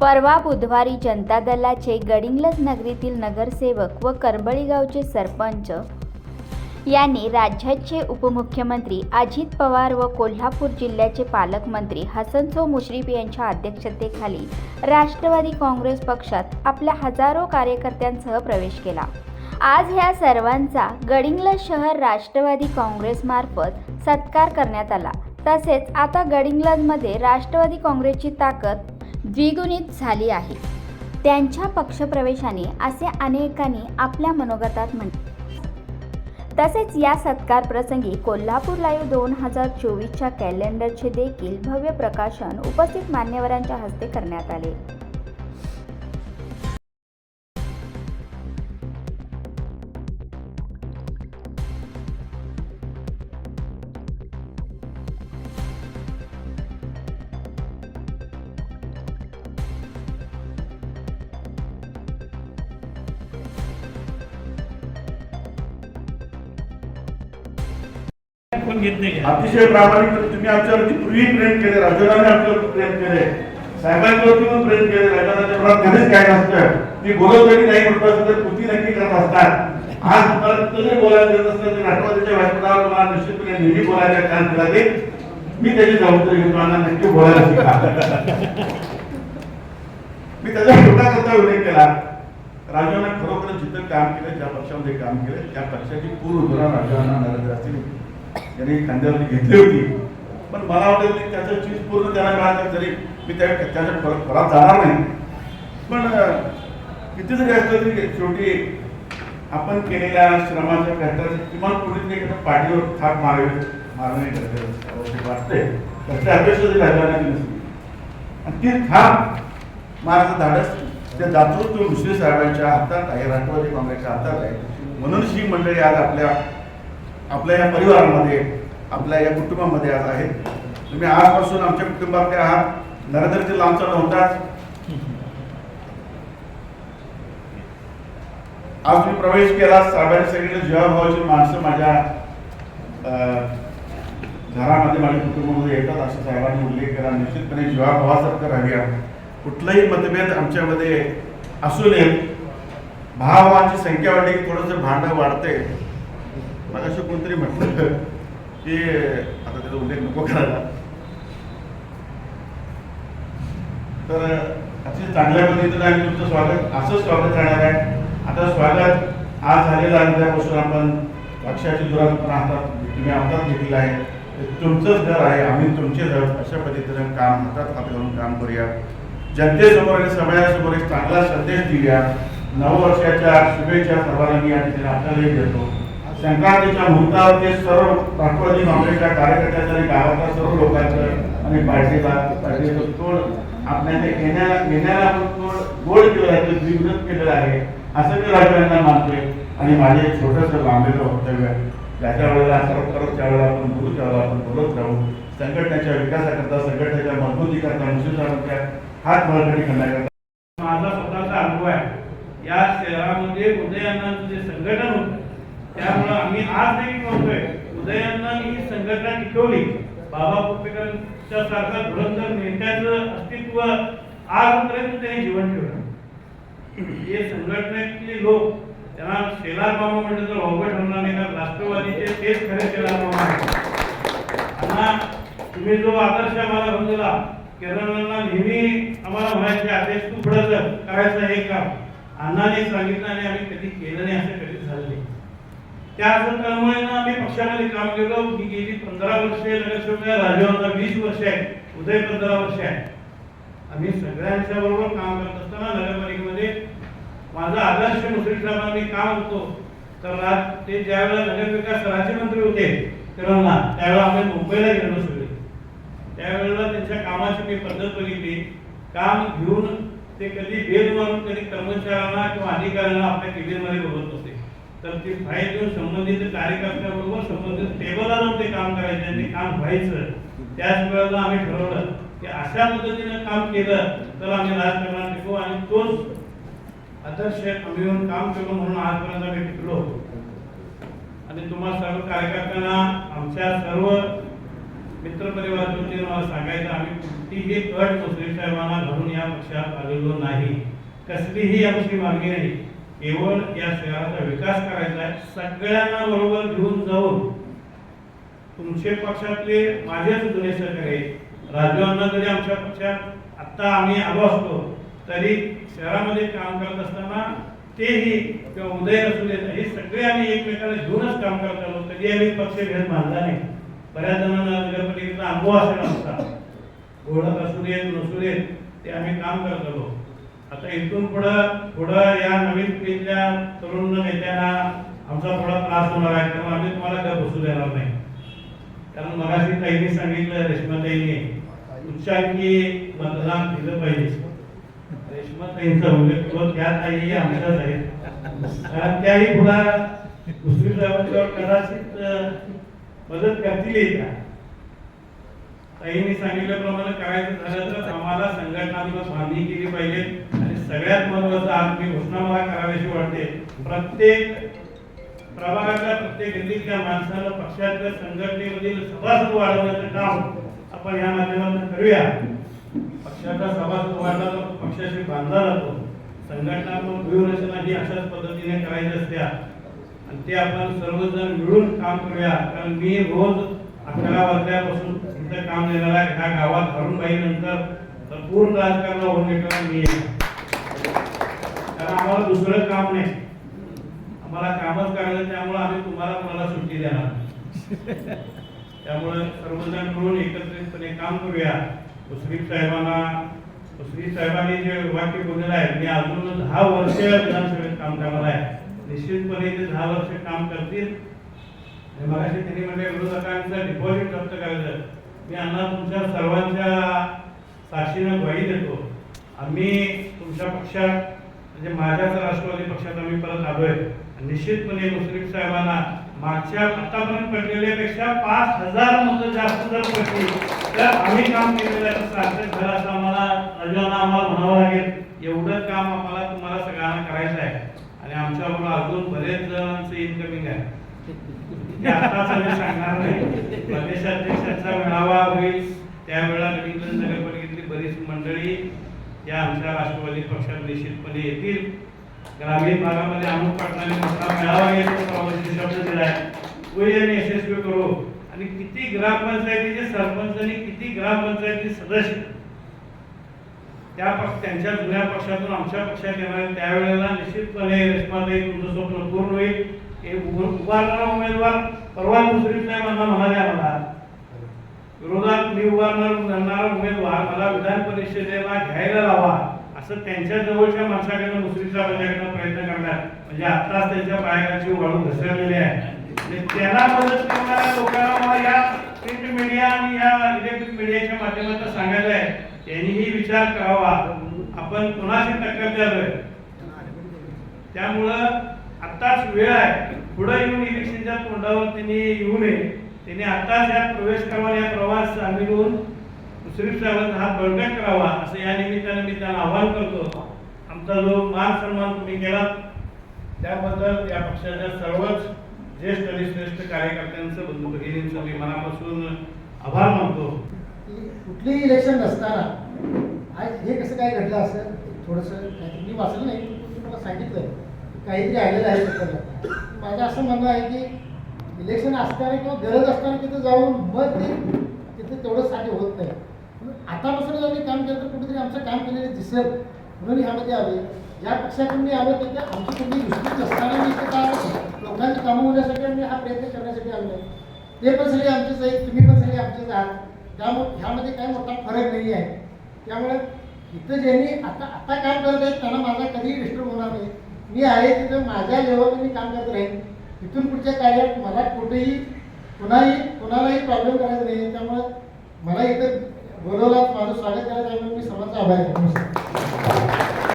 परवा बुधवारी जनता दलाचे गडिंग्लज नगरीतील नगरसेवक व करबळी गावचे सरपंच यांनी राज्याचे उपमुख्यमंत्री अजित पवार व कोल्हापूर जिल्ह्याचे पालकमंत्री हसनसो मुश्रीफ यांच्या अध्यक्षतेखाली राष्ट्रवादी काँग्रेस पक्षात आपल्या हजारो कार्यकर्त्यांसह प्रवेश केला. आज ह्या सर्वांचा गडिंग्लज शहर राष्ट्रवादी काँग्रेसमार्फत सत्कार करण्यात आला. तसेच आता गडिंग्लजमध्ये राष्ट्रवादी काँग्रेसची ताकद द्विगुणित झाली आहे. त्यांच्या पक्षप्रवेशाने असे अनेकांनी आपल्या मनोगतात म्हटले तसेच या सत्कार प्रसंगी कोल्हापूर लाईव्ह दोन हजार चोवीसच्या कॅलेंडरचे देखील भव्य प्रकाशन उपस्थित मान्यवरांच्या हस्ते करण्यात आले. पण घेत नाही अतिशय प्रामाणिक तुम्ही आमच्यावरती पूर्वी प्रेम केले राजनाने आमच्यावरती प्रेम केले साहेबांवरती पण प्रेम केले राजनाच्या मनात कधीच काय नसतं. मी बोलत तरी नाही म्हटलं असं तर कृती नक्की करत असतात. आज तुम्हाला तुम्ही बोलायला देत असतं की राष्ट्रवादीच्या व्यासपीठावर मला निश्चितपणे नेहमी बोलायला काम दिला की मी त्याची जबाबदारी घेतो आणि नक्की बोलायला शिका मी त्याचा छोटा करता उल्लेख केला. राजांना खरोखर जिथं काम केलं ज्या पक्षामध्ये काम केलं त्या पक्षाची पूर्ण धोरण राजांना नरेंद्र असतील. त्यांनी खांद्यावरती घेतली होती. पण मला वाटत की त्याचं चीज पूर्ण त्याला मिळालं जरी मी त्या त्याच्या परत परत जाणार नाही. पण किती जरी असलं तरी शेवटी आपण केलेल्या श्रमाच्या कष्टाचे किमान कोणीतरी एखाद्या पाठीवर थाप मारावे मारणे गरजेचं वाटते कष्ट अपेक्षा जरी राहिला नाही आणि ती थाप मारायचं धाडस त्या दातृत्व मुश्रीफ साहेबांच्या हातात आहे राष्ट्रवादी काँग्रेसच्या हातात आहे. म्हणून ही मंडळी आज आपल्या आपल्या या परिवारामध्ये आपल्या या कुटुंबामध्ये आज आहेत तुम्ही आजपासून आमच्या कुटुंबातले आहात. नरेंद्र जिल्हा आमचा नव्हताच आज मी प्रवेश केला साहेबांनी सगळीकडे जेव्हा भावाची माणसं माझ्या अं, घरामध्ये माझ्या कुटुंबामध्ये येतात. असं साहेबांनी उल्लेख केला. निश्चितपणे जीवाभावासारखं राहूया. कुठलाही मतभेद आमच्यामध्ये असू नये भावांची संख्या वाढली की थोडंसं भांडं वाढते. मग असं कोणतरी म्हटलं की आता त्याचा उल्लेख नको करायला. तर अतिशय चांगल्या पद्धतीने आम्ही तुमचं स्वागत असं स्वागत राहणार आहे. आता स्वागत आज झालेलं आहे त्यापासून आपण पक्षाची दुरात राहतात तुम्ही आमदार घेतलेला आहे. तुमचंच घर आहे आम्ही तुमचे घर अशा पद्धतीनं काम हातात हात घालून काम करूया. जनतेसमोर आणि समाजासमोर एक चांगला संदेश देऊया. नववर्षाच्या शुभेच्छा सर्वांना मी या ठिकाणी आपल्यालाही देतो. संक्रांतीच्या मुहूर्तावरती सर्व राष्ट्रवादी काँग्रेसच्या कार्यकर्त्यांचं आणि गावातल्या सर्व लोकांचं आणि पार्टीला पार्टीचं तोड आपल्या ते येण्याला येण्याला आपण तोड गोड केलं आहे ते द्विगुणित केलेलं आहे असं मी राजवाड्यांना मानतोय. आणि माझे एक छोटंसं लांबलेलं वक्तव्य आहे. ज्याच्या वेळेला करत करत त्यावेळेला आपण बोलू त्यावेळेला आपण बोलत राहू. संघटनेच्या विकासाकरता संघटनेच्या मजबूतीकरता मुस्लिमांच्या हात बळकटी करण्याकरता. माझा स्वतःचा अनुभव आहे. या शहरामध्ये उदयानंद जे संघटन होतं त्यामुळं आम्ही आज नाही म्हणतोय उदयांना ही संघटना टिकवली बाबा पुपेकरांच्या सारखा धुरंधर नेत्याचं अस्तित्व आजपर्यंत त्यांनी जीवन ठेवलं. हे संघटनेतले लोक त्यांना शेलार मामा म्हणजे तर वावगं ठरणार नाही कारण राष्ट्रवादीचे तेच खरे शेलार मामा आहेत. त्यांना तुम्ही जो आदर्श आम्हाला समजला केरळांना नेहमी आम्हाला म्हणायचे आदेश तू पुढं करायचं हे काम. अण्णाने सांगितलं आणि आम्ही कधी केलं नाही असं कधीच झालं नाही. त्या आम्ही पक्षामध्ये काम केलं. मी गेली पंधरा वर्षे नगरसेवक आहे, वीस वर्ष आहे. उदय पंधरा वर्ष आहे. आम्ही सगळ्यांच्या बरोबर काम करत असताना नगरपालिकेमध्ये माझा आदर्श मुसरी साहेबांनी काम होतो. तर रा- ते ज्यावेळेला नगरविकास राज्यमंत्री होते त्यांना त्यावेळेला आम्ही मुंबईला गेलो सगळे. त्यावेळेला त्यांच्या कामाची मी पद्धत बघितली. काम घेऊन ते कधी भेद मारून कधी कर्मचाऱ्यांना किंवा अधिकाऱ्यांना आपल्या केबिनमध्ये बोलत होते तर ते फाईल संबंधित कार्यकर्त्याबरोबर संबंधित टेबलला जाऊन ते काम करायचे आणि ते काम व्हायचं. त्याच वेळेला आम्ही ठरवलं की अशा पद्धतीनं काम केलं तर आम्ही राजकारणात टिकू आणि तोच आदर्श आम्ही येऊन काम केलं म्हणून आजपर्यंत आम्ही टिकलो आणि तुम्हाला सर्व कार्यकर्त्यांना आमच्या सर्व मित्रपरिवार मला सांगायचं आम्ही कुठलीही अट मुश्रीफ साहेबांना घडून या पक्षात आलेलो नाही. कसलीही आमची मागणी नाही. केवळ या शहराचा विकास करायचा आहे सगळ्यांना बरोबर घेऊन जाऊन तुमचे पक्षातले माझेच जुने सहकारी राजूअण्णा जरी आमच्या पक्षात आत्ता आम्ही आलो असतो तरी शहरामध्ये काम करत असताना तेही किंवा उदय असू देत हे सगळे आम्ही एकमेकाला घेऊनच काम करत आलो. कधी आम्ही पक्षभेद मानला नाही. बऱ्याच जणांना नगरपालिकेचा अनुभव असेल आमचा ओळख असू देत नसू देत ते आम्ही काम करत आलो. आता इथून पुढं पुढं या नवीन पिढीतल्या तरुण नेत्यांना आमचा थोडा त्रास होणार आहे त्यामुळे आम्ही तुम्हाला काय बसू देणार नाही. कारण मगाशी ताईंनी सांगितलं रेश्माताईंनी उच्चांकी मतदान दिलं पाहिजे. रेश्माताईंचा उल्लेख किंवा त्या ताई आमच्याच आहेत. कारण त्याही पुन्हा दुसरी साहेबांच्यावर कदाचित मदत करतील का ताईंनी सांगितल्याप्रमाणे करायचं झालं तर आम्हाला संघटनात्मक बांधणी केली पाहिजे. आणि सगळ्यात महत्वाचं आज मी घोषणा मला करावीशी वाटते. प्रत्येक प्रभागातल्या प्रत्येक गल्लीतल्या माणसाला पक्षाच्या संघटनेमधील सभासद वाढवण्याचं काम आपण या माध्यमातून करूया. पक्षाचा सभासद वाढला तर पक्षाशी बांधला जातो. संघटनात्मक व्यूहरचना ही अशाच पद्धतीने करायची असत्या. आणि ते आपण सर्वजण मिळून काम करूया. कारण मी रोज अकरा वाजल्यापासून इथं काम झालेलं आहे ह्या गावात हरुणबाई नंतर तर पूर्ण राजकारण ओढण्याकडे मी. कारण आम्हाला दुसरं काम नाही. आम्हाला कामच करायचं त्यामुळे आम्ही तुम्हाला कोणाला सुट्टी देणार त्यामुळे सर्वजण मिळून एकत्रितपणे काम करूया. मुश्रीफ साहेबांना श्री साहेबांनी जे वाक्य बोललेलं आहे मी अजून दहा वर्ष विधानसभेत काम करणार आहे. निश्चितपणे ते दहा वर्ष काम करतील. आणि मगाशी त्यांनी म्हणजे विरोधकांचं डिपॉझिट जप्त करायचं. मी अण्णा तुमच्या सर्वांच्या साक्षीनं ग्वाही देतो. आम्ही तुमच्या पक्षात म्हणजे माझ्याच राष्ट्रवादी पक्षात आम्ही परत आलोय. निश्चितपणे मुश्रीफ साहेबांना मागच्या आतापर्यंत पडलेल्यापेक्षा पाच हजार मतं जास्त जर पडली तर आम्ही काम केलेलं आहे. तर सार्थक झालं असं आम्हाला राजूंना आम्हाला म्हणावं लागेल. एवढं काम आम्हाला तुम्हाला सगळ्यांना करायचं आहे. आणि आमच्याबरोबर अजून बरेच जणांचं इन्कमिंग आहे. ते आताच आम्ही सांगणार नाही. प्रदेशाध्यक्षांचा मेळावा होईल त्यावेळेला गडिंग्लज नगरपालिकेतली बरीच मंडळी या आमच्या राष्ट्रवादी पक्षात निश्चितपणे येतील. ग्रामीण भागामध्ये अमुक पाटलांनी मोठा मेळावा घ्यायचा शब्द दिलाय तोही आम्ही यशस्वी करू. आणि किती ग्रामपंचायतीचे सरपंच आणि किती ग्रामपंचायती सदस्य? त्या पक्ष त्यांच्या जुन्या पक्षातून आमच्या पक्षात येणार त्यावेळेला निश्चितपणे रेश्माताई तुमचं स्वप्न पूर्ण होईल. हे उभारणारा उमेदवार परवा मुश्रीफ साहेबांना म्हणाले आम्हाला. विरोधात निवडणार उभारणार करणारा उमेदवार मला विधान परिषदेला घ्यायला लावा असं त्यांच्या जवळच्या माणसाकडनं मुश्रीफ साहेबांच्याकडनं प्रयत्न करणार. म्हणजे आत्ताच त्यांच्या पायाची वाळू घसरलेली आहे. आणि त्याला मदत करणाऱ्या लोकांना मला या प्रिंट मीडिया आणि या इलेक्ट्रिक मीडियाच्या माध्यमातून सांगायचं आहे त्यांनीही विचार करावा. आपण कोणाशी टक्कर द्यालोय? त्यामुळं आत्ताच वेळ आहे. पुढे येऊन इलेक्शनच्या तोंडावर त्यांनी येऊ नये. त्याने आत्ताच यात प्रवेश करावा या प्रवास आम्ही घेऊन मुश्रीफ साहेबांचा हा बळकट करावा असं या निमित्तानं मी त्यांना आवाहन करतो. आमचा जो मान सन्मान तुम्ही केला त्याबद्दल या पक्षाच्या सर्वच ज्येष्ठ आणि श्रेष्ठ कार्यकर्त्यांचं बंधू भगिनींचं मी मनापासून आभार मानतो. की कुठलीही इलेक्शन नसताना आज हे कसं काय घडलं असं थोडंसं काहीतरी मी वाचलं नाही सांगितलं काहीतरी आलेलं आहे माझं असं म्हणणं आहे की इलेक्शन असताना किंवा गरज असताना तिथं जाऊन मग ते तिथं तेवढं साठी होत नाही. म्हणून आतापासून जर मी काम केलं तर कुठेतरी आमचं काम केलेलं दिसेल. म्हणून ह्यामध्ये आले. ज्या पक्षातून मी आलो त्याच्या आमची कुठली दृष्टी असताना मी काय लोकांची कामं होण्यासाठी आम्ही हा प्रयत्न करण्यासाठी आलो. आहे ते पण सगळे आमचेच आहेत तुम्ही पण सगळे आमचेच आहात. त्यामुळे ह्यामध्ये काही मोठा फरक नाही आहे. त्यामुळे इथं ज्यांनी आता आता काम करत आहेत त्यांना माझा कधीही डिस्टर्ब होणार नाही. मी आहे तिथं माझ्या लेवलने मी काम करत राहीन. इथून पुढच्या कार्यात मला कुठेही कुणाही कुणालाही प्रॉब्लेम करायचा नाही. त्यामुळे मला इथं बोलवलात माझं स्वागत करायचं त्यामुळे मी सर्वांचा आभार आहे.